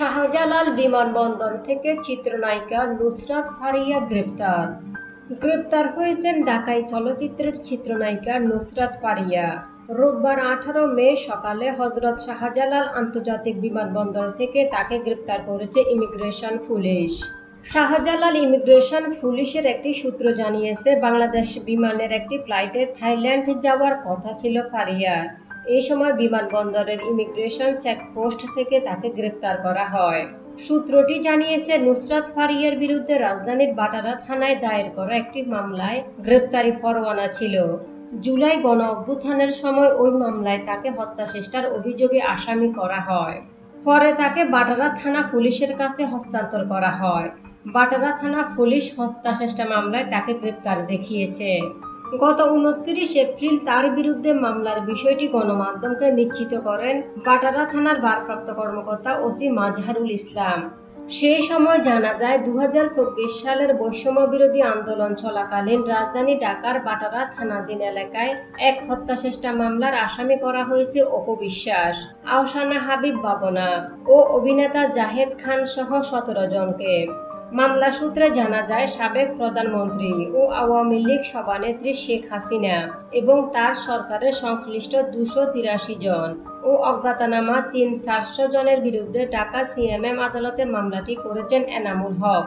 শাহজালাল বিমানবন্দর থেকে চিত্রনায়িকা নুসরাত ফারিয়া গ্রেপ্তার। গ্রেপ্তার হয়েছেন ঢাকাই চলচ্চিত্রের চিত্রনায়িকা নুসরাত ফারিয়া। রোববার আঠারো মে সকালে হজরত শাহজালাল আন্তর্জাতিক বিমানবন্দর থেকে তাকে গ্রেপ্তার করেছে ইমিগ্রেশন পুলিশ। শাহজালাল ইমিগ্রেশন পুলিশের একটি সূত্র জানিয়েছে, বাংলাদেশ বিমানের একটি ফ্লাইটে থাইল্যান্ড যাওয়ার কথা ছিল ফারিয়ার। এই সময় বিমানবন্দরের ইমিগ্রেশন চেকপোস্ট থেকে তাকে গ্রেপ্তার করা হয়। সূত্রটি জানিয়েছে, নুসরাত ফারিয়ার বিরুদ্ধে রাজধানীর বাটারা থানায় দায়ের করা একটি মামলায় গ্রেপ্তারি পরোয়ানা ছিল। জুলাই গণ অভ্যুত্থানের সময় ওই মামলায় তাকে হত্যা চেষ্টার অভিযোগে আসামি করা হয়। পরে তাকে বাটারা থানা পুলিশের কাছে হস্তান্তর করা হয়। বাটারা থানা পুলিশ হত্যা চেষ্টা মামলায় তাকে গ্রেপ্তার দেখিয়েছে। গত উনত্রিশ এপ্রিল তার বিরুদ্ধে মামলার বিষয়টি গণমাধ্যমকে নিশ্চিত করেন বাটারা থানার ভারপ্রাপ্ত কর্মকর্তা ওসি মাজহারুল ইসলাম। সেই সময় জানা যায় দু হাজার চব্বিশ সালের বৈষম্য বিরোধী আন্দোলন চলাকালীন রাজধানী ঢাকার বাটারা থানাধীন এলাকায় এক হত্যাচেষ্টা মামলার আসামি করা হয়েছে অপু বিশ্বাস আওসানা হাবিব বাবনা ও অভিনেতা জাহেদ খান সহ সতেরো জনকে। মামলা সূত্রে জানা যায়, সাবেক প্রধানমন্ত্রী ও আওয়ামী লীগ সভানেত্রী শেখ হাসিনা এবং তার সরকারের সংশ্লিষ্ট দুশো তিরাশি জন ও অজ্ঞাতনামা তিন চারশো জনের বিরুদ্ধে ঢাকা সিএমএম আদালতে মামলাটি করেছেন এনামুল হক।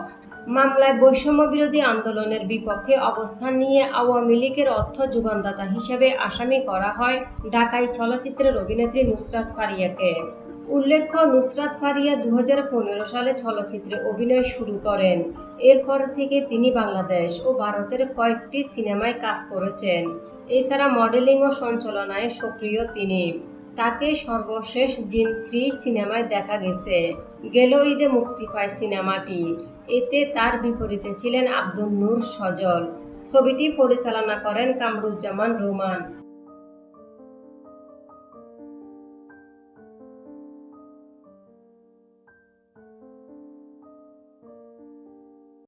মামলায় বৈষম্য বিরোধী আন্দোলনের বিপক্ষে অবস্থান নিয়ে আওয়ামী লীগের অর্থ যোগানদাতা হিসেবে আসামি করা হয় ঢাকায় চলচ্চিত্রের অভিনেত্রী নুসরাত ফারিয়াকে। উল্লেখ্য, নুসরাত ফারিয়া দু সালে চলচ্চিত্রে অভিনয় শুরু করেন। এরপর থেকে তিনি বাংলাদেশ ও ভারতের কয়েকটি সিনেমায় কাজ করেছেন। এছাড়া মডেলিং ও সঞ্চালনায় সক্রিয় তিনি। তাকে সর্বশেষ জিন থ্রি সিনেমায় দেখা গেছে। গেল ঈদে মুক্তি পায় সিনেমাটি। এতে তার বিপরীতে ছিলেন আব্দুল নূর সজল। ছবিটি পরিচালনা করেন কামরুজ্জামান রোমান।